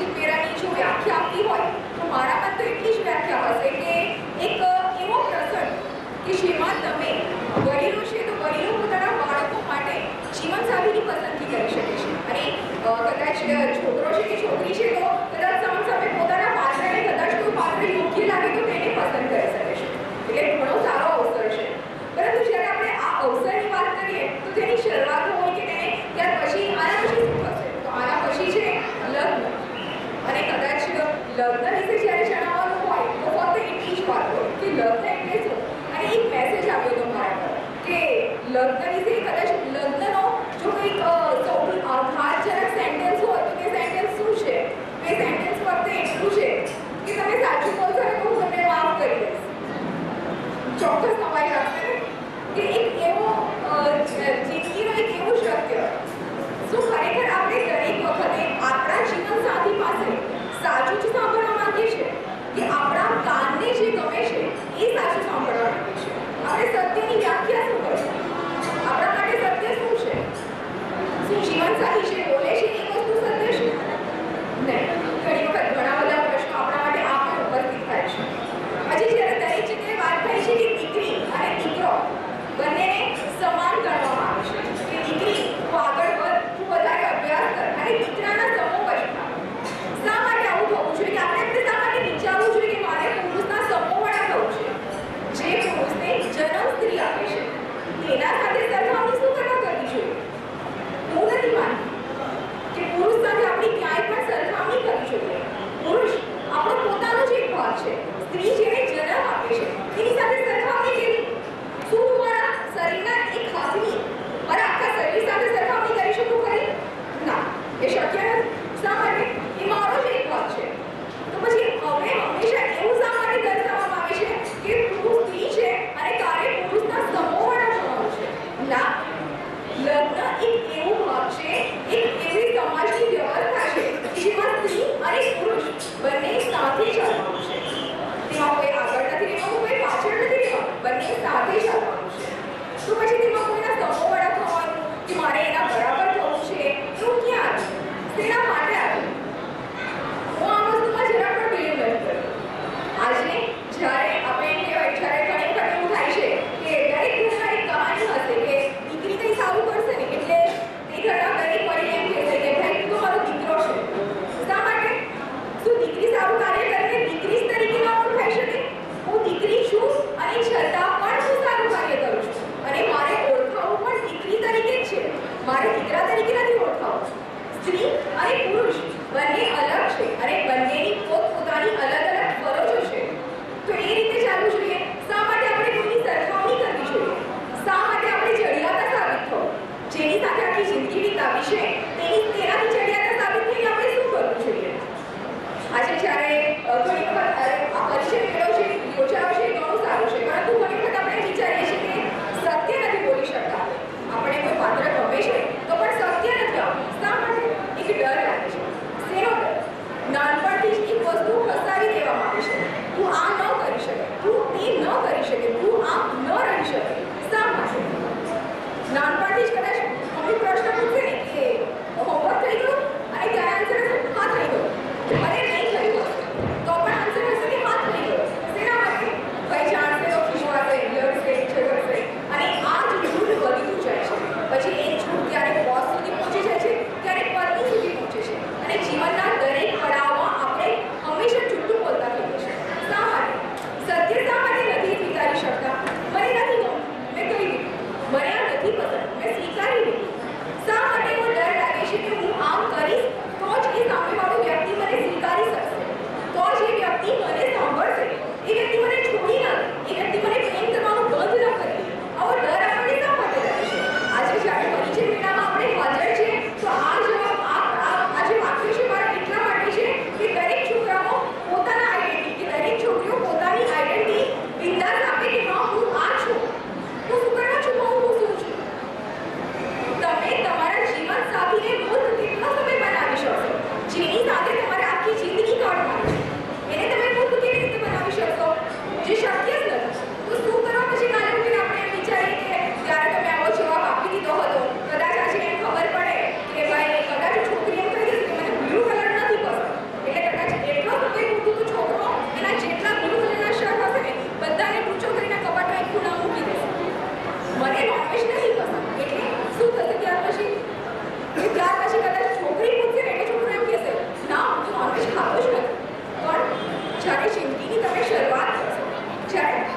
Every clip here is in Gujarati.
અભિષેક બેરાની જો વ્યાખ્યા આપી હોય, તો મારા પર તો એટલી જ વ્યાખ્યા હશે કે એક એવો પ્રસંગ કે જેમાં તમે વડીલો છે, તો વડીલો પોતાના બાળકો માટે જીવનસાથીની પસંદગી કરી શકે છે. અને કદાચ છોકરો છે કે છોકરી છે, તો learner જ્યારે જિંદગીની તમે શરૂઆત કરશો જ્યારે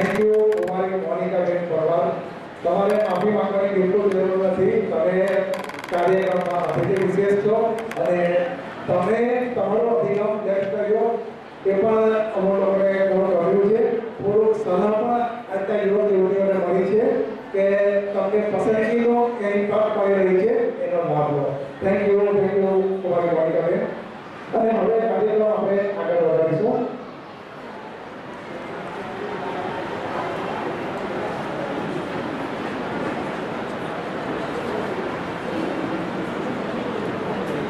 થેન્ક યુ કુમારી મોનિકાબેન પરમાર તમારે માફી માંગવાની બિલકુલ જરૂર નથી. તમે કાર્યક્રમમાં અતિથિ વિશેષ છો અને તમે તમારો અભિગમ વ્યક્ત કર્યો. એ પણ અમુક લોકોએ ઘણું ગમ્યું છે. થોડુંક સલાહ પણ આજના યુવક યુવતીઓને મળી છે કે તમને પસંદગીનો એની તક મળી રહી છે, એનો લાભ લો. થેન્ક યુ કુમારી મોનિકાબેન અને હવે કાર્યક્રમ આપણે આગળ વધારીશું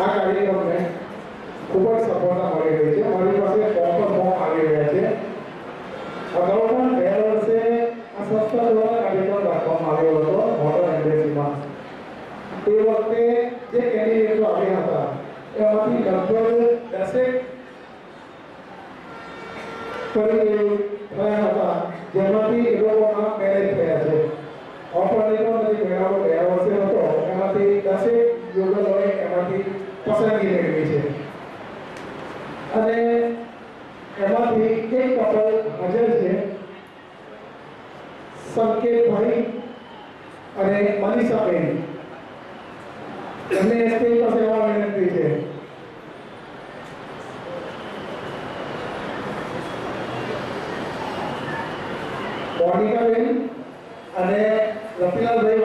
આ કાર્યક્રમને ખૂબ જ સફળતા મળી રહી છે મારી પાસે ફોર્મ પર ફોર્મ આવી રહ્યા છે અગાઉ પણ ગયા વર્ષે આ દ્વારા કાર્યક્રમ રાખવામાં આવ્યો હતો મોટર એમ્બેસીમાં તે વખતે સંકેતભાઈ અને મનીષાબેન એમને સ્ટેજ પાસે આવવા વિનંતી છે. મોનિકાબેન અને રતિલાલભાઈ